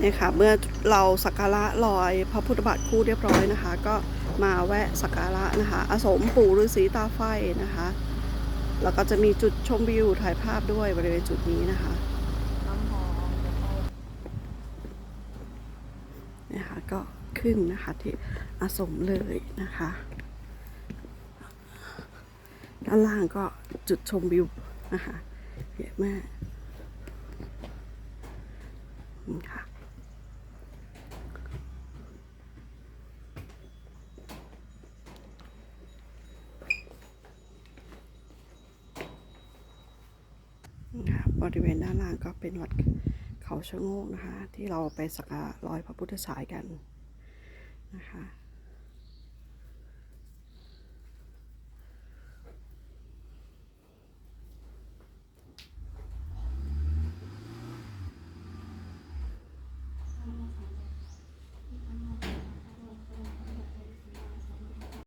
เนี่ยค่ะเมื่อเราสักการะรอยพระพุทธบาทคู่เรียบร้อยนะคะ ก็มาแวะสักการะนะคะอสมปู่ฤาษีตาไฟนะคะแล้วก็จะมีจุดชมวิวถ่ายภาพด้วยบริเวณจุดนี้นะคะน้ำหอมแล้วก็นะคะก็ขึ้นนะคะที่อสมเลยนะคะด้านล่างก็จุดชมวิวนะคะเยอะมากค่ะ นะคะบริเวณด้านล่างก็เป็นวัดเขาชะโงกนะคะ ที่เราไปสักการะรอยพระพุทธสายกันนะคะ